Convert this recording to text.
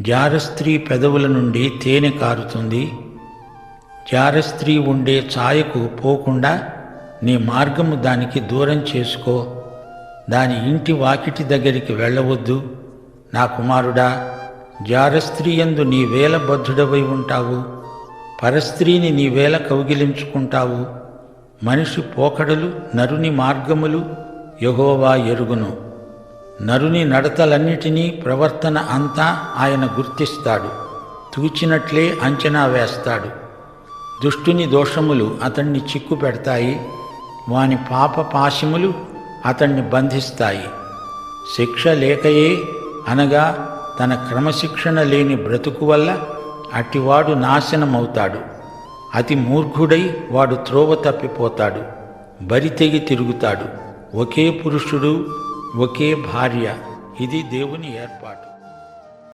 జారస్త్రీ పెదవుల నుండి తేనె కారుతుంది. జారస్త్రీ ఉండే ఛాయకు పోకుండా నీ మార్గము దానికి దూరం చేసుకో. దాని ఇంటి వాకిటి దగ్గరికి వెళ్ళవద్దు. నా కుమారుడా జారస్త్రీయందు నీ వేల బద్ధుడవై ఉంటావు. పరస్త్రీని నీ వేల కౌగిలించుకుంటావు. మనిషి పోకడలు నరుని మార్గములు యహోవా ఎరుగును. నరుని నడతలన్నిటినీ ప్రవర్తన అంతా ఆయన గుర్తిస్తాడు. తూచినట్లే అంచనా వేస్తాడు. దుష్టుని దోషములు అతన్ని చిక్కు పెడతాయి. వాని పాప పాశములు అతన్ని బంధిస్తాయి. శిక్ష లేకయే అనగా తన క్రమశిక్షణ లేని బ్రతుకు వల్ల అటివాడు నాశనమవుతాడు. అతి మూర్ఖుడై వాడు త్రోవ తప్పిపోతాడు. బరితెగి తిరుగుతాడు. ఒకే పురుషుడు ఒకే భార్య. ఇది దేవుని ఏర్పాటు.